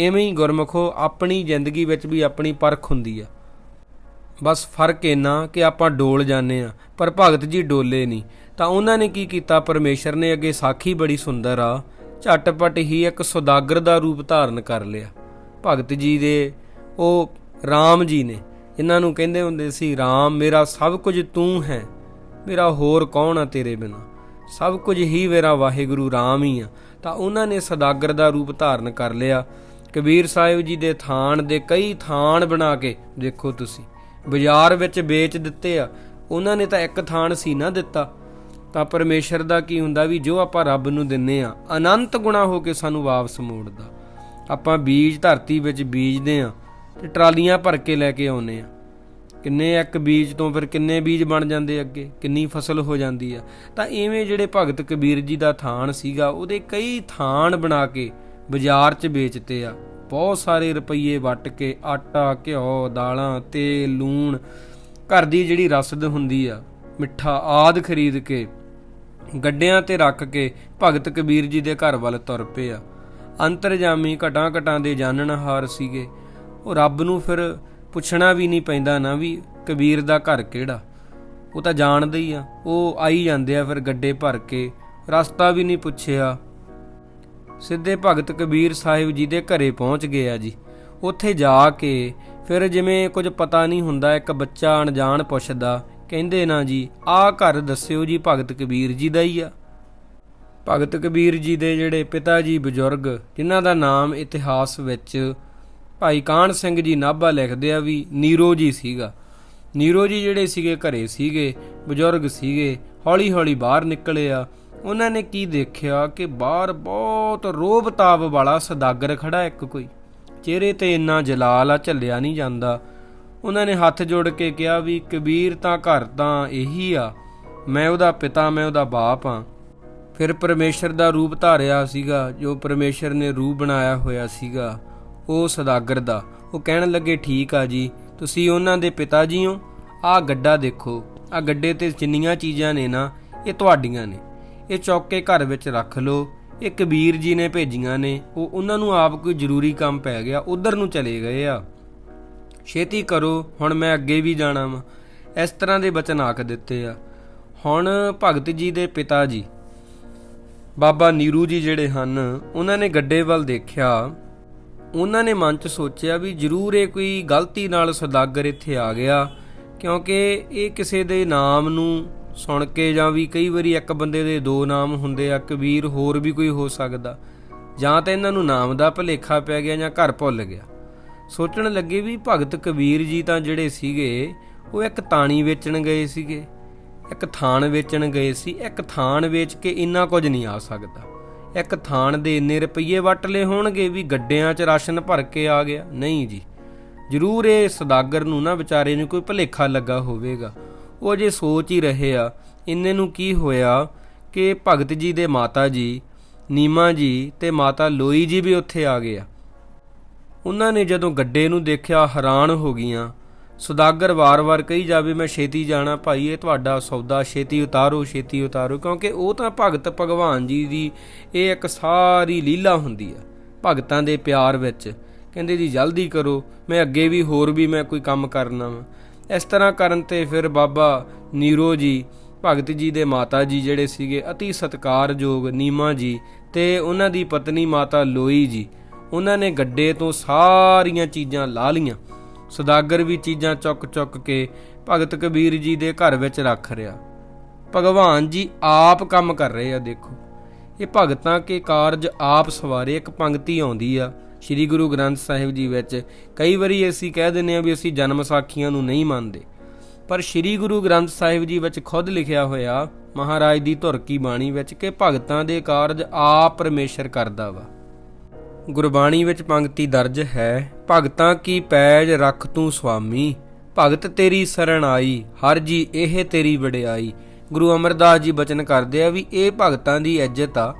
ਐਵੇਂ ਹੀ ਗੁਰਮਖੋ ਆਪਣੀ ਜ਼ਿੰਦਗੀ ਵਿੱਚ ਵੀ ਆਪਣੀ ਪਰਖ ਹੁੰਦੀ ਆ। ਬਸ ਫ਼ਰਕ ਇੰਨਾ ਕਿ ਆਪਾਂ ਡੋਲ ਜਾਂਦੇ ਆ, ਪਰ ਭਗਤ ਜੀ ਡੋਲੇ ਨਹੀਂ। ਤਾਂ ਉਹਨਾਂ ਨੇ ਕੀ ਕੀਤਾ? ਪਰਮੇਸ਼ਰ ਨੇ ਅੱਗੇ ਸਾਖੀ ਬੜੀ ਸੁੰਦਰ ਆ, ਝਟਪਟ ਹੀ ਇੱਕ ਸੁਦਾਗਰ ਦਾ ਰੂਪ ਧਾਰਨ ਕਰ ਲਿਆ। ਭਗਤ ਜੀ ਦੇ ਉਹ RAM ਜੀ ਨੇ। ਇਹਨਾਂ ਨੂੰ ਕਹਿੰਦੇ ਹੁੰਦੇ ਸੀ RAM ਮੇਰਾ ਸਭ ਕੁਝ ਤੂੰ ਹੈ। ਮੇਰਾ ਹੋਰ ਕੌਣ ਆ ਤੇਰੇ ਬਿਨਾ? ਸਭ ਕੁਝ ਹੀ ਮੇਰਾ ਵਾਹਿਗੁਰੂ RAM ਹੀ ਆ। ਤਾਂ ਉਹਨਾਂ ਨੇ ਸਦਾਗਰ ਦਾ ਰੂਪ ਧਾਰਨ ਕਰ ਲਿਆ ਕਬੀਰ ਸਾਹਿਬ ਜੀ ਦੇ ਥਾਨ ਦੇ ਕਈ ਥਾਨ ਬਣਾ ਕੇ ਦੇਖੋ ਤੁਸੀਂ। ਬਾਜ਼ਾਰ ਵਿੱਚ ਵੇਚ ਦਿੱਤੇ ਆ। ਉਹਨਾਂ ਨੇ ਤਾਂ ਇੱਕ ਥਾਨ ਸੀ ਨਾ ਦਿੱਤਾ। ਤਾਂ ਪਰਮੇਸ਼ਰ ਦਾ ਕੀ ਹੁੰਦਾ ਵੀ ਜੋ ਆਪਾਂ ਰੱਬ ਨੂੰ ਦਿੰਨੇ ਆ, ਅਨੰਤ ਗੁਣਾ ਹੋ ਕੇ ਸਾਨੂੰ ਵਾਪਸ ਮੋੜਦਾ। ਆਪਾਂ ਬੀਜ ਧਰਤੀ ਵਿੱਚ ਬੀਜਦੇ ਆ। ਤੇ ਟਰਾਲੀਆਂ ਭਰ ਕੇ ਲੈ ਕੇ ਆਉਨੇ ਆ। ਕਿੰਨੇ ਇੱਕ ਬੀਜ ਤੋਂ ਫਿਰ ਕਿੰਨੇ ਬੀਜ ਬਣ ਜਾਂਦੇ ਅੱਗੇ? ਕਿੰਨੀ ਫਸਲ ਹੋ ਜਾਂਦੀ ਆ? ਤਾਂ ਐਵੇਂ ਜਿਹੜੇ ਭਗਤ ਕਬੀਰ ਜੀ ਦਾ ਥਾਨ ਸੀਗਾ, ਉਹਦੇ ਕਈ ਥਾਨ ਬਣਾ ਕੇ ਬਾਜ਼ਾਰ 'ਚ ਵੇਚਤੇ ਆ। ਬਹੁਤ ਸਾਰੇ ਰੁਪਈਏ ਵੱਟ ਕੇ ਆਟਾ, ਘਿਓ, ਦਾਲਾਂ, ਤੇਲ, ਲੂਣ, ਘਰ ਦੀ ਜਿਹੜੀ ਰਸਦ ਹੁੰਦੀ ਆ, ਮਿੱਠਾ ਆਦ ਖਰੀਦ ਕੇ, ਗੱਡਿਆਂ ਤੇ ਰੱਖ ਕੇ ਭਗਤ ਕਬੀਰ ਜੀ ਦੇ ਘਰ ਵੱਲ ਤੁਰ ਪਏ ਆ। ਅੰਤਰਜਾਮੀ ਘਟਾਂ ਘਟਾਂ ਦੇ ਜਾਣਨਹਾਰ ਸੀਗੇ। ਉਹ ਰੱਬ ਨੂੰ ਫਿਰ ਪੁੱਛਣਾ ਵੀ ਨਹੀਂ ਪੈਂਦਾ ਨਾ ਵੀ ਕਬੀਰ ਦਾ ਘਰ ਕਿਹੜਾ। ਉਹ ਤਾਂ ਜਾਣਦੇ ਹੀ ਆ। ਉਹ ਆਈ ਜਾਂਦੇ ਆ ਫਿਰ ਗੱਡੇ ਭਰ ਕੇ। ਰਸਤਾ ਵੀ ਨਹੀਂ ਪੁੱਛਿਆ। ਸਿੱਧੇ ਭਗਤ ਕਬੀਰ ਸਾਹਿਬ ਜੀ ਦੇ ਘਰੇ ਪਹੁੰਚ ਗਏ ਆ ਜੀ। ਉੱਥੇ ਜਾ ਕੇ ਫਿਰ ਜਿਵੇਂ ਕੁਝ ਪਤਾ ਨਹੀਂ ਹੁੰਦਾ, ਇੱਕ ਬੱਚਾ ਅਣਜਾਣ ਪੁੱਛਦਾ, ਕਹਿੰਦੇ ਨਾ ਜੀ, ਆਹ ਘਰ ਦੱਸਿਓ ਜੀ ਭਗਤ ਕਬੀਰ ਜੀ ਦਾ ਹੀ ਆ। ਭਗਤ ਕਬੀਰ ਜੀ ਦੇ ਜਿਹੜੇ ਪਿਤਾ ਜੀ ਬਜ਼ੁਰਗ, ਜਿਨ੍ਹਾਂ ਦਾ ਨਾਮ ਇਤਿਹਾਸ ਵਿੱਚ ਭਾਈ ਕਾਹਨ ਸਿੰਘ ਜੀ ਨਾਭਾ ਲਿਖਦੇ ਆ ਵੀ ਨੀਰੋ ਜੀ ਸੀਗਾ। ਨੀਰੋ ਜੀ ਜਿਹੜੇ ਸੀਗੇ ਘਰੇ ਸੀਗੇ, ਬਜ਼ੁਰਗ ਸੀਗੇ ਹੌਲੀ ਹੌਲੀ ਬਾਹਰ ਨਿਕਲੇ ਆ। ਉਹਨਾਂ ਨੇ ਕੀ ਦੇਖਿਆ ਕਿ ਬਾਹਰ ਬਹੁਤ ਰੋਬਤਾਬ ਵਾਲਾ ਸਦਾਗਰ ਖੜਾ ਇੱਕ ਕੋਈ। ਚਿਹਰੇ ਤੇ ਇੰਨਾ ਜਲਾਲ ਆ, ਝੱਲਿਆ ਨਹੀਂ ਜਾਂਦਾ। ਉਹਨਾਂ ਨੇ ਹੱਥ ਜੋੜ ਕੇ ਕਿਹਾ ਵੀ ਕਬੀਰ ਤਾਂ ਘਰ ਤਾਂ ਇਹੀ ਆ। ਮੈਂ ਉਹਦਾ ਪਿਤਾ, ਮੈਂ ਉਹਦਾ ਬਾਪ ਆ। ਫਿਰ ਪਰਮੇਸ਼ਰ ਦਾ ਰੂਪ ਧਾਰਿਆ ਸੀਗਾ, ਜੋ ਪਰਮੇਸ਼ਰ ਨੇ ਰੂਪ ਬਣਾਇਆ ਹੋਇਆ ਸੀਗਾ। ਉਹ ਸਦਾਗਰ ਦਾ। ਉਹ ਕਹਿਣ ਲੱਗੇ, ਠੀਕ ਆ ਜੀ, ਤੁਸੀਂ ਉਹਨਾਂ ਦੇ ਪਿਤਾ ਜੀ ਹੋ। ਆਹ ਗੱਡਾ ਦੇਖੋ, ਆਹ ਗੱਡੇ ਤੇ ਜਿੰਨੀਆਂ ਚੀਜ਼ਾਂ ਨੇ ਨਾ, ਇਹ ਤੁਹਾਡੀਆਂ ਨੇ। ਇਹ ਚੌਕੇ ਘਰ ਵਿੱਚ ਰੱਖ ਲਓ। ਇਹ ਕਬੀਰ ਜੀ ਨੇ ਭੇਜੀਆਂ ਨੇ। ਉਹ ਉਹਨਾਂ ਨੂੰ ਆਪ ਕੋਈ ਜ਼ਰੂਰੀ ਕੰਮ ਪੈ ਗਿਆ, ਉਧਰ ਨੂੰ ਚਲੇ ਗਏ ਆ। ਛੇਤੀ ਕਰੋ, ਹੁਣ ਮੈਂ ਅੱਗੇ ਵੀ ਜਾਣਾ ਵਾ। ਇਸ ਤਰ੍ਹਾਂ ਦੇ ਬਚਨ ਆਖ ਦਿੱਤੇ ਆ। ਹੁਣ ਭਗਤ ਜੀ ਦੇ ਪਿਤਾ ਜੀ, ਬਾਬਾ ਨੀਰੂ ਜੀ ਜਿਹੜੇ ਹਨ, ਉਹਨਾਂ ਨੇ ਗੱਡੇ ਵੱਲ ਦੇਖਿਆ। ਉਹਨਾਂ ਨੇ ਮਨ 'ਚ ਸੋਚਿਆ ਵੀ ਜ਼ਰੂਰ ਇਹ ਕੋਈ ਗਲਤੀ ਨਾਲ ਸੌਦਾਗਰ ਇੱਥੇ ਆ ਗਿਆ, ਕਿਉਂਕਿ ਇਹ ਕਿਸੇ ਦੇ ਨਾਮ ਨੂੰ ਸੁਣ ਕੇ ਜਾਂ ਵੀ ਕਈ ਵਾਰੀ ਇੱਕ ਬੰਦੇ ਦੇ ਦੋ ਨਾਮ ਹੁੰਦੇ ਆ ਕਬੀਰ ਹੋਰ ਵੀ ਕੋਈ ਹੋ ਸਕਦਾ। ਜਾਂ ਤਾਂ ਇਹਨਾਂ ਨੂੰ ਨਾਮ ਦਾ ਭੁਲੇਖਾ ਪੈ ਗਿਆ ਜਾਂ ਘਰ ਭੁੱਲ ਗਿਆ। ਸੋਚਣ ਲੱਗੇ ਵੀ ਭਗਤ ਕਬੀਰ ਜੀ ਤਾਂ ਜਿਹੜੇ ਸੀਗੇ, ਉਹ ਇੱਕ ਤਾਣੀ ਵੇਚਣ ਗਏ ਸੀਗੇ, ਇੱਕ ਥਾਨ ਵੇਚਣ ਗਏ ਸੀ, ਇੱਕ ਥਾਨ ਵੇਚ ਕੇ ਇੰਨਾ ਕੁਝ ਨਹੀਂ ਆ ਸਕਦਾ। ਇੱਕ ਥਾਣ ਦੇ ਇੰਨੇ ਰੁਪਈਏ ਵੱਟ ਲਏ ਹੋਣਗੇ ਵੀ ਗੱਡਿਆਂ 'ਚ ਰਾਸ਼ਨ ਭਰ ਕੇ ਆ ਗਿਆ। ਨਹੀਂ ਜੀ, ਜ਼ਰੂਰ ਇਹ ਸਦਾਗਰ ਨੂੰ ਨਾ ਵਿਚਾਰੇ ਨੂੰ ਕੋਈ ਭੁਲੇਖਾ ਲੱਗਾ ਹੋਵੇਗਾ। ਉਹ ਜੇ ਸੋਚ ਹੀ ਰਹੇ ਆ, ਇੰਨੇ ਨੂੰ ਕੀ ਹੋਇਆ ਕਿ ਭਗਤ ਜੀ ਦੇ ਮਾਤਾ ਜੀ, ਨੀਮਾ ਜੀ ਤੇ ਮਾਤਾ ਲੋਈ ਜੀ ਵੀ ਉੱਥੇ ਆ ਗਏ ਆ। ਉਹਨਾਂ ਨੇ ਜਦੋਂ ਗੱਡੇ ਨੂੰ ਦੇਖਿਆ, ਹੈਰਾਨ ਹੋ ਗਈਆਂ। ਸੁਦਾਗਰ ਵਾਰ-ਵਾਰ ਕਹੀ ਜਾਵੇ, ਮੈਂ ਛੇਤੀ ਜਾਣਾ ਭਾਈ, ਇਹ ਤੁਹਾਡਾ ਸੌਦਾ, ਛੇਤੀ ਉਤਾਰੋ ਛੇਤੀ ਉਤਾਰੋ। ਕਿਉਂਕਿ ਉਹ ਤਾਂ ਭਗਤ ਭਗਵਾਨ ਜੀ ਦੀ ਇਹ ਇੱਕ ਸਾਰੀ ਲੀਲਾ ਹੁੰਦੀ ਆ, ਭਗਤਾਂ ਦੇ ਪਿਆਰ ਵਿੱਚ। ਕਹਿੰਦੇ ਜੀ, ਜਲਦੀ ਕਰੋ, ਮੈਂ ਅੱਗੇ ਵੀ ਹੋਰ ਵੀ ਮੈਂ ਕੋਈ ਕੰਮ ਕਰਨਾ ਵਾ। ਇਸ ਤਰ੍ਹਾਂ ਕਰਨ ਤੇ ਫਿਰ ਬਾਬਾ ਨੀਰੋ ਜੀ, ਭਗਤ ਜੀ ਦੇ ਮਾਤਾ ਜੀ ਜਿਹੜੇ ਸੀਗੇ, ਅਤੀ ਸਤਿਕਾਰਯੋਗ ਨੀਮਾ ਜੀ ਤੇ ਉਹਨਾਂ ਦੀ ਪਤਨੀ ਮਾਤਾ ਲੋਈ ਜੀ, ਉਹਨਾਂ ਨੇ ਗੱਡੇ ਤੋਂ ਸਾਰੀਆਂ ਚੀਜ਼ਾਂ ਲਾ ਲੀਆਂ ਸਦਾਗਰ ਵੀ ਚੀਜ਼ਾਂ ਚੁੱਕ ਚੁੱਕ ਕੇ ਭਗਤ ਕਬੀਰ ਜੀ ਦੇ ਘਰ ਵਿੱਚ ਰੱਖ ਰਿਹਾ ਭਗਵਾਨ ਜੀ ਆਪ ਕੰਮ ਕਰ ਰਹੇ ਆ, ਦੇਖੋ। ਇਹ ਭਗਤਾਂ ਕੇ ਕਾਰਜ ਆਪ ਸਵਾਰੇ, ਇੱਕ ਪੰਕਤੀ ਆਉਂਦੀ ਆ ਸ੍ਰੀ ਗੁਰੂ ਗ੍ਰੰਥ ਸਾਹਿਬ ਜੀ ਵਿੱਚ। ਕਈ ਵਾਰੀ ਅਸੀਂ ਕਹਿ ਦਿੰਦੇ ਆ ਵੀ ਅਸੀਂ ਜਨਮ ਸਾਖੀਆਂ ਨੂੰ ਨਹੀਂ ਮੰਨਦੇ। ਪਰ ਸ੍ਰੀ ਗੁਰੂ ਗ੍ਰੰਥ ਸਾਹਿਬ ਜੀ ਵਿੱਚ ਖੁਦ ਲਿਖਿਆ ਹੋਇਆ ਮਹਾਰਾਜ ਦੀ ਧੁਰ ਕੀ ਬਾਣੀ ਵਿੱਚ ਕਿ ਭਗਤਾਂ ਦੇ ਕਾਰਜ ਆਪ ਪਰਮੇਸ਼ਰ ਕਰਦਾ ਵਾ। ਗੁਰਬਾਣੀ ਵਿੱਚ ਪੰਕਤੀ ਦਰਜ ਹੈ, ਭਗਤਾਂ ਕੀ ਪੈਜ ਰੱਖ ਤੂੰ ਸੁਆਮੀ, ਭਗਤ ਤੇਰੀ ਸਰਨ ਆਈ, ਹਰ ਜੀ ਇਹ ਤੇਰੀ ਵਡਿਆਈ। ਗੁਰੂ ਅਮਰਦਾਸ ਜੀ ਬਚਨ ਕਰਦੇ ਆ ਵੀ ਇਹ ਭਗਤਾਂ ਦੀ ਇੱਜ਼ਤ ਆ।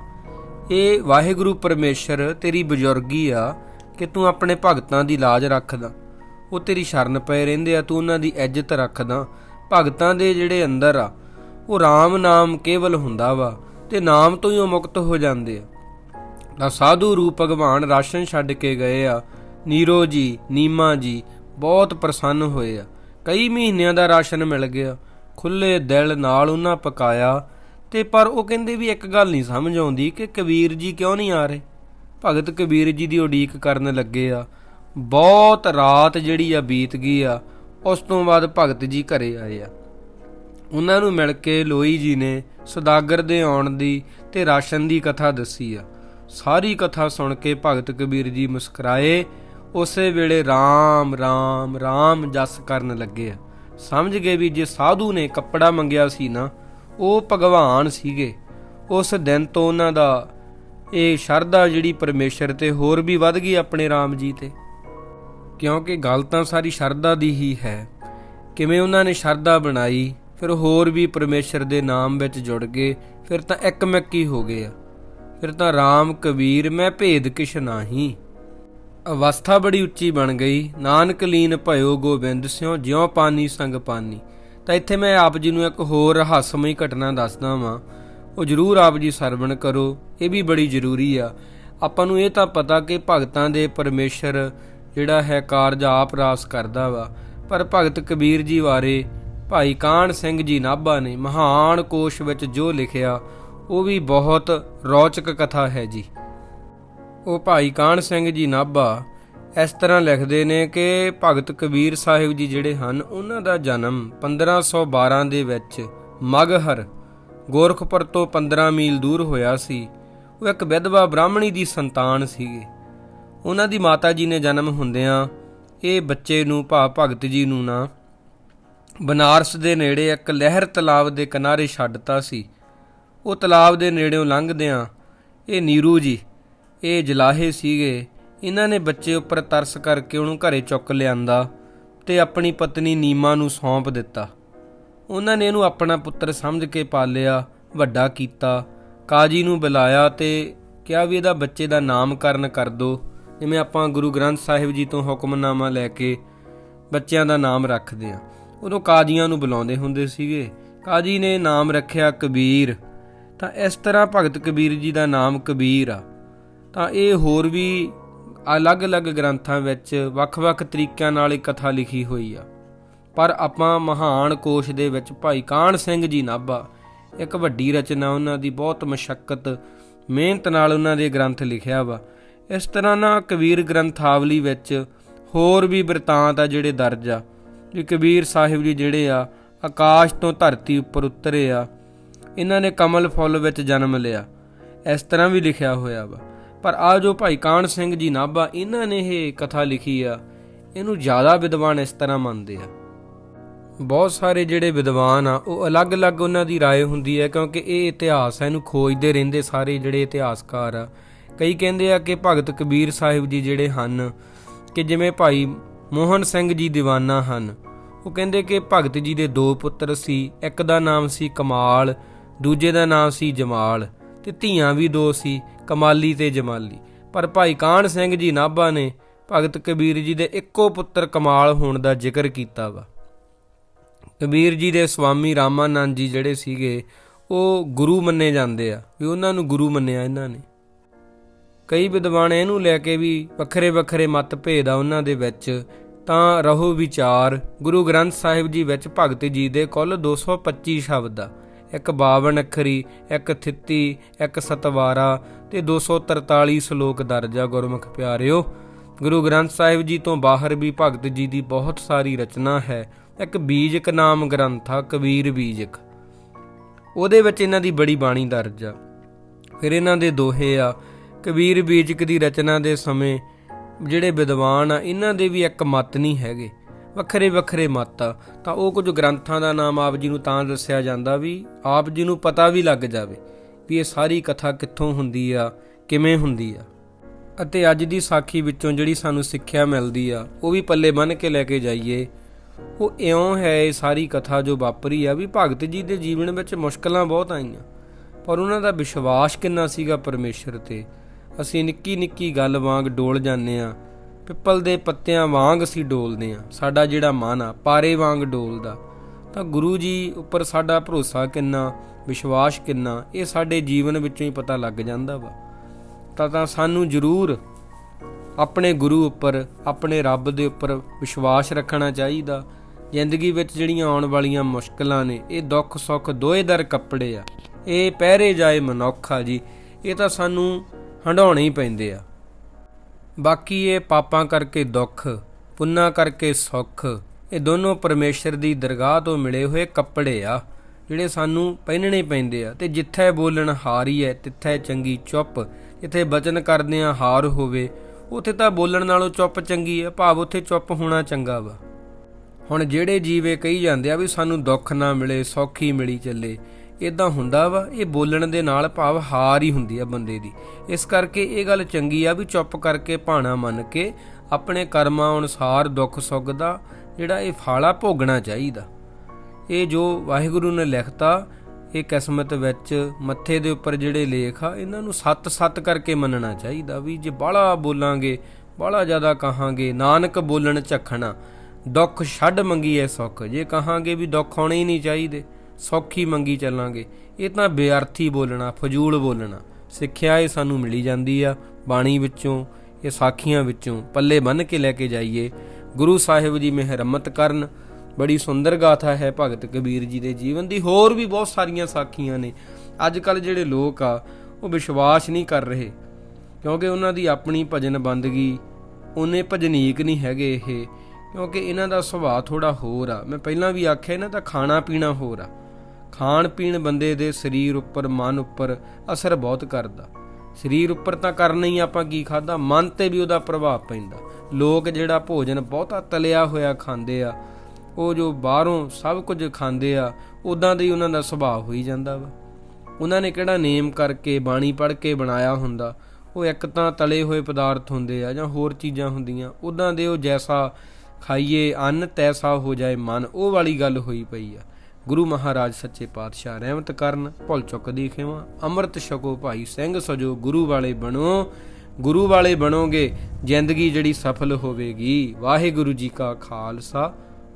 ਇਹ ਵਾਹਿਗੁਰੂ ਪਰਮੇਸ਼ਰ ਤੇਰੀ ਬਜ਼ੁਰਗੀ ਆ ਕਿ ਤੂੰ ਆਪਣੇ ਭਗਤਾਂ ਦੀ ਲਾਜ ਰੱਖਦਾ। ਉਹ ਤੇਰੀ ਸ਼ਰਨ ਪਏ ਰਹਿੰਦੇ ਆ, ਤੂੰ ਉਹਨਾਂ ਦੀ ਇੱਜ਼ਤ ਰੱਖਦਾ। ਭਗਤਾਂ ਦੇ ਜਿਹੜੇ ਅੰਦਰ ਆ, ਉਹ RAM ਨਾਮ ਕੇਵਲ ਹੁੰਦਾ ਵਾ ਤੇ ਨਾਮ ਤੋਂ ਹੀ ਉਹ ਮੁਕਤ ਹੋ ਜਾਂਦੇ ਆ। ਤਾਂ ਸਾਧੂ ਰੂਪ ਭਗਵਾਨ ਰਾਸ਼ਨ ਛੱਡ ਕੇ ਗਏ ਆ। ਨੀਰੋ ਜੀ, ਨੀਮਾ ਜੀ ਬਹੁਤ ਪ੍ਰਸੰਨ ਹੋਏ ਆ। ਕਈ ਮਹੀਨਿਆਂ ਦਾ ਰਾਸ਼ਨ ਮਿਲ ਗਿਆ। ਖੁੱਲੇ ਦਿਲ ਨਾਲ ਉਹਨਾਂ ਪਕਾਇਆ। ਤੇ ਪਰ ਉਹ ਕਹਿੰਦੇ ਵੀ ਇੱਕ ਗੱਲ ਨਹੀਂ ਸਮਝ ਆਉਂਦੀ ਕਿ ਕਬੀਰ ਜੀ ਕਿਉਂ ਨਹੀਂ ਆ ਰਹੇ? ਭਗਤ ਕਬੀਰ ਜੀ ਦੀ ਉਡੀਕ ਕਰਨ ਲੱਗੇ ਆ। ਬਹੁਤ ਰਾਤ ਜਿਹੜੀ ਆ ਬੀਤ ਗਈ ਆ। ਉਸ ਤੋਂ ਬਾਅਦ ਭਗਤ ਜੀ ਘਰੇ ਆਏ ਆ। ਉਹਨਾਂ ਨੂੰ ਮਿਲ ਕੇ ਲੋਈ ਜੀ ਨੇ ਸੁਦਾਗਰ ਦੇ ਆਉਣ ਦੀ ਤੇ ਰਾਸ਼ਨ ਦੀ ਕਥਾ ਦੱਸੀ ਆ। ਸਾਰੀ ਕਥਾ ਸੁਣ ਕੇ ਭਗਤ ਕਬੀਰ ਜੀ ਮੁਸਕਰਾਏ। ਉਸੇ ਵੇਲੇ RAM RAM RAM ਜਸ ਕਰਨ ਲੱਗੇ ਆ। ਸਮਝ ਗਏ ਵੀ ਜੇ ਸਾਧੂ ਨੇ ਕੱਪੜਾ ਮੰਗਿਆ ਸੀ ਨਾ, ਉਹ ਭਗਵਾਨ ਸੀਗੇ। ਉਸ ਦਿਨ ਤੋਂ ਉਹਨਾਂ ਦਾ ਇਹ ਸ਼ਰਧਾ ਜਿਹੜੀ ਪਰਮੇਸ਼ਰ ਤੇ ਹੋਰ ਵੀ ਵੱਧ ਗਈ ਆਪਣੇ RAM ਜੀ ਤੇ। ਕਿਉਂਕਿ ਗੱਲ ਤਾਂ ਸਾਰੀ ਸ਼ਰਧਾ ਦੀ ਹੀ ਹੈ। ਕਿਵੇਂ ਉਹਨਾਂ ਨੇ ਸ਼ਰਧਾ ਬਣਾਈ, ਫਿਰ ਹੋਰ ਵੀ ਪਰਮੇਸ਼ਰ ਦੇ ਨਾਮ ਵਿੱਚ ਜੁੜ ਗਏ, ਫਿਰ ਤਾਂ ਇੱਕਮੱਕੀ ਹੋ ਗਏ ਆ। ਫਿਰ ਤਾਂ RAM ਕਬੀਰ, ਮੈਂ ਭੇਦ ਕਿਛ ਨਾਹੀ। ਅਵਸਥਾ ਬੜੀ ਉੱਚੀ ਬਣ ਗਈ। ਨਾਨਕ ਲੀਨ ਭਇਓ ਗੋਬਿੰਦ ਸਿਓ ਜਿਉ ਪਾਨੀ ਸੰਗ ਪਾਨੀ। ਤਾਂ ਇੱਥੇ ਮੈਂ ਆਪ ਜੀ ਨੂੰ ਇੱਕ ਹੋਰ ਰਹੱਸਮਈ ਘਟਨਾ ਦੱਸਦਾ ਵਾਂ। ਉਹ ਜਰੂਰ ਆਪ ਜੀ ਸਰਵਣ ਕਰੋ, ਇਹ ਵੀ ਬੜੀ ਜ਼ਰੂਰੀ ਆ। ਆਪਾਂ ਨੂੰ ਇਹ ਤਾਂ ਪਤਾ ਕਿ ਭਗਤਾਂ ਦੇ ਪਰਮੇਸ਼ਰ ਜਿਹੜਾ ਹੈ ਕਾਰਜ ਆਪ ਰਾਸ ਕਰਦਾ ਵਾ। ਪਰ ਭਗਤ ਕਬੀਰ ਜੀ ਬਾਰੇ ਭਾਈ ਕਾਹਨ ਸਿੰਘ ਜੀ ਨਾਭਾ ਨੇ ਮਹਾਨ ਕੋਸ਼ ਵਿੱਚ ਜੋ ਲਿਖਿਆ ਉਹ ਵੀ ਬਹੁਤ ਰੌਚਕ ਕਥਾ ਹੈ ਜੀ। ਉਹ ਭਾਈ ਕਾਹਨ ਸਿੰਘ ਜੀ ਨਾਭਾ ਇਸ ਤਰ੍ਹਾਂ ਲਿਖਦੇ ਨੇ ਕਿ ਭਗਤ ਕਬੀਰ ਸਾਹਿਬ ਜੀ ਜਿਹੜੇ ਹਨ, ਉਹਨਾਂ ਦਾ ਜਨਮ 1512 ਦੇ ਵਿੱਚ ਮਗਹਰ ਗੋਰਖਪੁਰ ਤੋਂ 15 ਮੀਲ ਦੂਰ ਹੋਇਆ ਸੀ। ਉਹ ਇੱਕ ਵਿਧਵਾ ਬ੍ਰਾਹਮਣੀ ਦੀ ਸੰਤਾਨ ਸੀਗੇ। ਉਹਨਾਂ ਦੀ ਮਾਤਾ ਜੀ ਨੇ ਜਨਮ ਹੁੰਦਿਆਂ ਇਹ ਬੱਚੇ ਨੂੰ ਭਾ ਭਗਤ ਜੀ ਨੂੰ ਨਾ ਬਨਾਰਸ ਦੇ ਨੇੜੇ ਇੱਕ ਲਹਿਰ ਤਲਾਬ ਦੇ ਕਿਨਾਰੇ ਛੱਡਤਾ ਸੀ। ਉਹ ਤਲਾਬ ਦੇ ਨੇੜਿਓਂ ਲੰਘਦਿਆਂ ਇਹ ਨੀਰੂ ਜੀ, ਇਹ ਜਲਾਹੇ ਸੀਗੇ। ਇਹਨਾਂ ਨੇ ਬੱਚੇ ਉੱਪਰ ਤਰਸ ਕਰਕੇ ਉਹਨੂੰ ਘਰੇ ਚੁੱਕ ਲਿਆਂਦਾ ਤੇ ਆਪਣੀ ਪਤਨੀ ਨੀਮਾ ਨੂੰ ਸੌਂਪ ਦਿੱਤਾ। ਉਹਨਾਂ ਨੇ ਇਹਨੂੰ ਆਪਣਾ ਪੁੱਤਰ ਸਮਝ ਕੇ ਪਾਲਿਆ, ਵੱਡਾ ਕੀਤਾ, ਕਾਜੀ ਨੂੰ ਬੁਲਾਇਆ ਤੇ ਕਿਹਾ ਵੀ ਇਹਦਾ ਬੱਚੇ ਦਾ ਨਾਮਕਰਨ ਕਰ ਦੋ। ਜਿਵੇਂ ਆਪਾਂ ਗੁਰੂ ਗ੍ਰੰਥ ਸਾਹਿਬ ਜੀ ਤੋਂ ਹੁਕਮਨਾਮਾ ਲੈ ਕੇ ਬੱਚਿਆਂ ਦਾ ਨਾਮ ਰੱਖਦੇ ਆ। ਉਦੋਂ ਕਾਜੀਆਂ ਨੂੰ ਬੁਲਾਉਂਦੇ ਹੁੰਦੇ ਸੀਗੇ। ਕਾਜੀ ਨੇ ਨਾਮ ਰੱਖਿਆ ਕਬੀਰ। ਤਾਂ ਇਸ ਤਰ੍ਹਾਂ ਭਗਤ ਕਬੀਰ ਜੀ ਦਾ ਨਾਮ ਕਬੀਰ ਆ। ਤਾਂ ਇਹ ਹੋਰ ਵੀ ਅਲੱਗ-ਅਲੱਗ ਗ੍ਰੰਥਾਂ ਵਿੱਚ ਵੱਖ-ਵੱਖ ਤਰੀਕਿਆਂ ਨਾਲ ਇਹ ਕਥਾ ਲਿਖੀ ਹੋਈ ਆ। ਪਰ ਆਪਾਂ ਮਹਾਨ ਕੋਸ਼ ਦੇ ਵਿੱਚ ਭਾਈ ਕਾਹਨ ਸਿੰਘ ਜੀ ਨਾਭਾ, ਇੱਕ ਵੱਡੀ ਰਚਨਾ ਉਹਨਾਂ ਦੀ ਬਹੁਤ ਮਸ਼ੱਕਤ, ਮਿਹਨਤ ਨਾਲ ਉਹਨਾਂ ਦੇ ਗ੍ਰੰਥ ਲਿਖਿਆ ਵਾ। ਇਸ ਤਰ੍ਹਾਂ ਨਾ ਕਬੀਰ ਗ੍ਰੰਥਾਵਲੀ ਵਿੱਚ ਹੋਰ ਵੀ ਬਿਰਤਾਂਤ ਆ ਜਿਹੜੇ ਦਰਜ ਆ। ਵੀ ਕਬੀਰ ਸਾਹਿਬ ਜੀ ਜਿਹੜੇ ਆ, ਆਕਾਸ਼ ਤੋਂ ਧਰਤੀ ਉੱਪਰ ਉਤਰੇ ਆ ਇਹਨਾਂ ਨੇ ਕਮਲ ਫੁੱਲ ਵਿੱਚ ਜਨਮ ਲਿਆ ਇਸ ਤਰ੍ਹਾਂ ਵੀ ਲਿਖਿਆ ਹੋਇਆ ਵਾ ਪਰ ਆ ਜੋ ਭਾਈ ਕਾਹਨ ਸਿੰਘ ਜੀ ਨਾਭਾ ਇਹਨਾਂ ਨੇ ਇਹ ਕਥਾ ਲਿਖੀ ਆ ਇਹਨੂੰ ਜ਼ਿਆਦਾ ਵਿਦਵਾਨ ਇਸ ਤਰ੍ਹਾਂ ਮੰਨਦੇ ਆ ਬਹੁਤ ਸਾਰੇ ਜਿਹੜੇ ਵਿਦਵਾਨ ਆ ਉਹ ਅਲੱਗ-ਅਲੱਗ ਉਹਨਾਂ ਦੀ رائے ਹੁੰਦੀ ਹੈ ਕਿਉਂਕਿ ਇਹ ਇਤਿਹਾਸ ਹੈ ਇਹਨੂੰ ਖੋਜਦੇ ਰਹਿੰਦੇ ਸਾਰੇ ਜਿਹੜੇ ਇਤਿਹਾਸਕਾਰ ਆ ਕਈ ਕਹਿੰਦੇ ਆ ਕਿ ਭਗਤ ਕਬੀਰ ਸਾਹਿਬ ਜੀ ਜਿਹੜੇ ਹਨ ਕਿ ਜਿਵੇਂ ਭਾਈ ਮੋਹਨ ਸਿੰਘ ਜੀ ਦੀਵਾਨਾ ਹਨ ਉਹ ਕਹਿੰਦੇ ਕਿ ਭਗਤ ਜੀ ਦੇ ਦੋ ਪੁੱਤਰ ਸੀ ਇੱਕ ਦਾ ਨਾਮ ਸੀ ਕਮਾਲ ਦੂਜੇ ਦਾ ਨਾਮ ਸੀ ਜਮਾਲ ਤੇ ਧੀਆਂ ਵੀ ਦੋ ਸੀ, ਕਮਾਲੀ ਤੇ ਜਮਾਲੀ। ਪਰ ਭਾਈ ਕਾਹਨ ਸਿੰਘ ਜੀ ਨਾਭਾ ਨੇ ਭਗਤ ਕਬੀਰ ਜੀ ਦੇ ਇੱਕੋ ਪੁੱਤਰ ਕਮਾਲ ਹੋਣ ਦਾ ਜ਼ਿਕਰ ਕੀਤਾ ਵਾ। ਕਬੀਰ ਜੀ ਦੇ ਸਵਾਮੀ ਰਾਮਾਨੰਦ ਜੀ ਜਿਹੜੇ ਸੀਗੇ, ਉਹ ਗੁਰੂ ਮੰਨੇ ਜਾਂਦੇ ਆ, ਵੀ ਉਹਨਾਂ ਨੂੰ ਗੁਰੂ ਮੰਨਿਆ ਇਹਨਾਂ ਨੇ। ਕਈ ਵਿਦਵਾਨ ਇਹਨੂੰ ਲੈ ਕੇ ਵੀ ਵੱਖਰੇ ਵੱਖਰੇ ਮਤਭੇਦ ਆ ਉਹਨਾਂ ਦੇ ਵਿੱਚ, ਤਾਂ ਰਹੋ ਵਿਚਾਰ, ਗੁਰੂ ਗ੍ਰੰਥ ਸਾਹਿਬ ਜੀ ਵਿੱਚ ਭਗਤ ਜੀ ਦੇ ਕੁੱਲ 225 ਸ਼ਬਦ ਆ। ਇੱਕ 52 ਅੱਖਰੀ, ਇੱਕ ਥਿੱਤੀ, ਇੱਕ ਸਤਵਾਰਾ ਤੇ 243 ਸ਼ਲੋਕ ਦਰਜ ਆ ਗੁਰਮੁਖ ਪਿਆਰਿਓ, ਗੁਰੂ ਗ੍ਰੰਥ ਸਾਹਿਬ ਜੀ ਤੋਂ ਬਾਹਰ ਵੀ ਭਗਤ ਜੀ ਦੀ ਬਹੁਤ ਸਾਰੀ ਰਚਨਾ ਹੈ। ਇੱਕ ਬੀਜਕ ਨਾਮ ਗ੍ਰੰਥ ਆ ਕਬੀਰ ਬੀਜਕ। ਉਹਦੇ ਵਿੱਚ ਇਹਨਾਂ ਦੀ ਬੜੀ ਬਾਣੀ ਦਰਜ ਆ। ਫਿਰ ਇਹਨਾਂ ਦੇ ਦੋਹੇ ਆ, ਕਬੀਰ ਬੀਜਕ ਦੀ ਰਚਨਾ ਦੇ ਸਮੇਂ ਜਿਹੜੇ ਵਿਦਵਾਨ ਆ, ਇਹਨਾਂ ਦੇ ਵੀ ਇੱਕ ਮਤ ਨਹੀਂ ਹੈਗੇ। ਵੱਖਰੇ ਵੱਖਰੇ ਮਤ ਆ। ਤਾਂ ਉਹ ਕੁਝ ਗ੍ਰੰਥਾਂ ਦਾ ਨਾਮ ਆਪ ਜੀ ਨੂੰ ਤਾਂ ਦੱਸਿਆ ਜਾਂਦਾ ਵੀ ਆਪ ਜੀ ਨੂੰ ਪਤਾ ਵੀ ਲੱਗ ਜਾਵੇ ਵੀ ਇਹ ਸਾਰੀ ਕਥਾ ਕਿੱਥੋਂ ਹੁੰਦੀ ਆ, ਕਿਵੇਂ ਹੁੰਦੀ ਆ। ਅਤੇ ਅੱਜ ਦੀ ਸਾਖੀ ਵਿੱਚੋਂ ਜਿਹੜੀ ਸਾਨੂੰ ਸਿੱਖਿਆ ਮਿਲਦੀ ਆ, ਉਹ ਵੀ ਪੱਲੇ ਬੰਨ ਕੇ ਲੈ ਕੇ ਜਾਈਏ। ਉਹ ਇਉਂ ਹੈ ਇਹ ਸਾਰੀ ਕਥਾ ਜੋ ਵਾਪਰੀ ਆ ਵੀ ਭਗਤ ਜੀ ਦੇ ਜੀਵਨ ਵਿੱਚ ਮੁਸ਼ਕਲਾਂ ਬਹੁਤ ਆਈਆਂ। ਪਰ ਉਹਨਾਂ ਦਾ ਵਿਸ਼ਵਾਸ ਕਿੰਨਾ ਸੀਗਾ ਪਰਮੇਸ਼ਰ ਤੇ। ਅਸੀਂ ਨਿੱਕੀ ਨਿੱਕੀ ਗੱਲ ਵਾਂਗ ਡੋਲ ਜਾਂਦੇ ਆ ਪਿੱਪਲ ਦੇ ਪੱਤਿਆਂ ਵਾਂਗ ਅਸੀਂ ਡੋਲਦੇ ਆ ਸਾਡਾ ਜਿਹੜਾ ਮਨ ਆ, ਪਾਰੇ ਵਾਂਗ ਡੋਲਦਾ। ਤਾਂ ਗੁਰੂ ਜੀ ਉੱਪਰ ਸਾਡਾ ਭਰੋਸਾ ਕਿੰਨਾ, ਵਿਸ਼ਵਾਸ ਕਿੰਨਾ, ਇਹ ਸਾਡੇ ਜੀਵਨ ਵਿੱਚੋਂ ਹੀ ਪਤਾ ਲੱਗ ਜਾਂਦਾ ਵਾ। ਤਾਂ ਤਾਂ ਸਾਨੂੰ ਜ਼ਰੂਰ ਆਪਣੇ ਗੁਰੂ ਉੱਪਰ, ਆਪਣੇ ਰੱਬ ਦੇ ਉੱਪਰ ਵਿਸ਼ਵਾਸ ਰੱਖਣਾ ਚਾਹੀਦਾ। ਜ਼ਿੰਦਗੀ ਵਿੱਚ ਜਿਹੜੀਆਂ ਆਉਣ ਵਾਲੀਆਂ ਮੁਸ਼ਕਲਾਂ ਨੇ, ਇਹ ਦੁੱਖ ਸੁੱਖ ਦੋਏ ਦਰ ਕੱਪੜੇ ਆ। ਇਹ ਪਹਿਰੇ ਜਾਏ ਮਨੁੱਖ ਆ ਜੀ, ਇਹ ਤਾਂ ਸਾਨੂੰ ਹੰਡਾਉਣੇ ਹੀ ਪੈਂਦੇ ਆ। ਬਾਕੀ ਇਹ ਪਾਪਾਂ ਕਰਕੇ ਦੁੱਖ, ਪੁੰਨਾ ਕਰਕੇ ਸੁੱਖ, ਇਹ ਦੋਨੋਂ ਪਰਮੇਸ਼ਰ ਦੀ ਦਰਗਾਹ ਤੋਂ ਮਿਲੇ ਹੋਏ ਕੱਪੜੇ ਆ, ਜਿਹੜੇ ਸਾਨੂੰ ਪਹਿਨਣੇ ਪੈਂਦੇ ਆ। ਤੇ ਜਿੱਥੇ ਬੋਲਣ ਹਾਰੀ ਹੈ ਤਿੱਥੇ ਚੰਗੀ ਚੁੱਪ, ਜਿੱਥੇ ਬਚਨ ਕਰਦਿਆਂ ਹਾਰ ਹੋਵੇ, ਉਥੇ ਤਾਂ ਬੋਲਣ ਨਾਲੋਂ ਚੁੱਪ ਚੰਗੀ ਹੈ, ਭਾਵ ਉਥੇ ਚੁੱਪ ਹੋਣਾ ਚੰਗਾ ਵਾ। ਹੁਣ ਜਿਹੜੇ ਜੀਵੇ ਕਹੀ ਜਾਂਦੇ ਆ ਵੀ ਸਾਨੂੰ ਦੁੱਖ ਨਾ ਮਿਲੇ, ਸੌਖੀ ਮਿਲੀ ਚੱਲੇ ਇਦਾਂ ਹੁੰਦਾ ਵਾ, ਇਹ ਬੋਲਣ ਦੇ ਨਾਲ ਭਾਵ ਹਾਰ ਹੀ ਹੁੰਦੀ ਆ ਬੰਦੇ ਦੀ। ਇਸ ਕਰਕੇ ਇਹ ਗੱਲ ਚੰਗੀ ਆ ਵੀ ਚੁੱਪ ਕਰਕੇ ਭਾਣਾ ਮੰਨ ਕੇ ਆਪਣੇ ਕਰਮਾਂ ਅਨੁਸਾਰ ਦੁੱਖ ਸੁੱਖ ਦਾ ਜਿਹੜਾ ਇਹ ਫਾਲਾ ਭੋਗਣਾ ਚਾਹੀਦਾ। ਇਹ ਜੋ ਵਾਹਿਗੁਰੂ ਨੇ ਲਿਖਤਾ, ਇਹ ਕਿਸਮਤ ਵਿੱਚ ਮੱਥੇ ਦੇ ਉੱਪਰ ਜਿਹੜੇ ਲੇਖ ਆ, ਇਹਨਾਂ ਨੂੰ ਸੱਤ ਸੱਤ ਕਰਕੇ ਮੰਨਣਾ ਚਾਹੀਦਾ ਵੀ ਜੇ ਬਾਹਲਾ ਬੋਲਾਂਗੇ, ਬਾਹਲਾ ਜ਼ਿਆਦਾ ਕਹਾਂਗੇ, ਨਾਨਕ ਬੋਲਣ ਝਖਣਾ, ਦੁੱਖ ਛੱਡ ਮੰਗੀਏ ਸੁੱਖ, ਜੇ ਕਹਾਂਗੇ ਵੀ ਦੁੱਖ ਆਉਣੇ ਹੀ ਨਹੀਂ ਚਾਹੀਦੇ। ਸੌਖੀ ਮੰਗੀ ਚੱਲਾਂਗੇ। ਇਹ ਤਾਂ ਬੇਅਰਥੀ ਬੋਲਣਾ, ਫਜ਼ੂਲ ਬੋਲਣਾ। ਸਿੱਖਿਆ ਇਹ ਸਾਨੂੰ ਮਿਲੀ ਜਾਂਦੀ ਆ, ਬਾਣੀ ਵਿੱਚੋਂ, ਇਹ ਸਾਖੀਆਂ ਵਿੱਚੋਂ। ਪੱਲੇ ਬੰਨ ਕੇ ਲੈ ਕੇ ਜਾਈਏ। ਗੁਰੂ ਸਾਹਿਬ ਜੀ ਮਿਹਰਮਤ ਕਰਨ। ਬੜੀ ਸੁੰਦਰ ਗਾਥਾ ਹੈ ਭਗਤ ਕਬੀਰ ਜੀ ਦੇ ਜੀਵਨ ਦੀ। ਹੋਰ ਵੀ ਬਹੁਤ ਸਾਰੀਆਂ ਸਾਖੀਆਂ ਨੇ। ਅੱਜ ਕੱਲ ਜਿਹੜੇ ਲੋਕ ਆ, ਉਹ ਵਿਸ਼ਵਾਸ ਨਹੀਂ ਕਰ ਰਹੇ। ਕਿਉਂਕਿ ਉਹਨਾਂ ਦੀ ਆਪਣੀ ਭਜਨ ਬੰਦਗੀ, ਉਹਨੇ ਭਜਨੀਕ ਨਹੀਂ ਹੈਗੇ ਇਹ। ਕਿਉਂਕਿ ਇਹਨਾਂ ਦਾ ਸੁਭਾਅ ਥੋੜਾ ਹੋਰ ਆ। ਮੈਂ ਪਹਿਲਾਂ ਵੀ ਆਖਿਆ, ਇਹਨਾਂ ਦਾ ਖਾਣਾ ਪੀਣਾ ਹੋਰ ਆ। ਖਾਣ ਪੀਣ ਬੰਦੇ ਦੇ ਸਰੀਰ ਉੱਪਰ, ਮਨ ਉੱਪਰ ਅਸਰ ਬਹੁਤ ਕਰਦਾ। ਸਰੀਰ ਉੱਪਰ ਤਾਂ ਕਰਨਾ ਹੀ ਆਪਾਂ ਕੀ ਖਾਦਾ ਮਨ ਤੇ ਵੀ ਉਹਦਾ ਪ੍ਰਭਾਵ ਪੈਂਦਾ। ਲੋਕ ਜਿਹੜਾ ਭੋਜਨ ਬਹੁਤਾ ਤਲਿਆ ਹੋਇਆ ਖਾਂਦੇ ਆ, ਉਹ ਜੋ ਬਾਹਰੋਂ ਸਭ ਕੁਝ ਖਾਂਦੇ ਆ ਉਦਾਂ ਦਾ ਹੀ ਉਹਨਾਂ ਦਾ ਸੁਭਾਅ ਹੋਈ ਜਾਂਦਾ ਵਾ। ਉਹਨਾਂ ਨੇ ਕਿਹੜਾ ਨੇਮ ਕਰਕੇ, ਬਾਣੀ ਪੜ੍ਹ ਕੇ ਬਣਾਇਆ ਹੁੰਦਾ? ਉਹ ਇੱਕ ਤਾਂ ਤਲੇ ਹੋਏ ਪਦਾਰਥ ਹੁੰਦੇ ਆ ਜਾਂ ਹੋਰ ਚੀਜ਼ਾਂ ਹੁੰਦੀਆਂ ਉਦਾਂ ਦੇ ਉਹ ਜੈਸਾ ਖਾਈਏ, ਅੰਨ ਤੈਸਾ ਹੋ ਜਾਏ ਮਨ, ਉਹ ਵਾਲੀ ਗੱਲ ਹੋਈ ਪਈ ਆ। ਗੁਰੂ ਮਹਾਰਾਜ ਸੱਚੇ ਪਾਤਸ਼ਾਹ ਰਹਿਮਤ ਕਰਨ, ਭੁੱਲ ਚੁੱਕ ਦੀ ਖੇਵਾ ਅੰਮ੍ਰਿਤ ਛਕੋ ਭਾਈ ਸਿੰਘ ਸਜੋ ਗੁਰੂ ਵਾਲੇ ਬਣੋ, ਗੁਰੂ ਵਾਲੇ ਬਣੋਗੇ, ਜ਼ਿੰਦਗੀ ਜਿਹੜੀ ਸਫਲ ਹੋਵੇਗੀ। ਵਾਹਿਗੁਰੂ ਜੀ ਕਾ ਖਾਲਸਾ,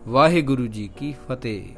ਵਾਹਿਗੁਰੂ ਜੀ ਕੀ ਫਤਿਹ।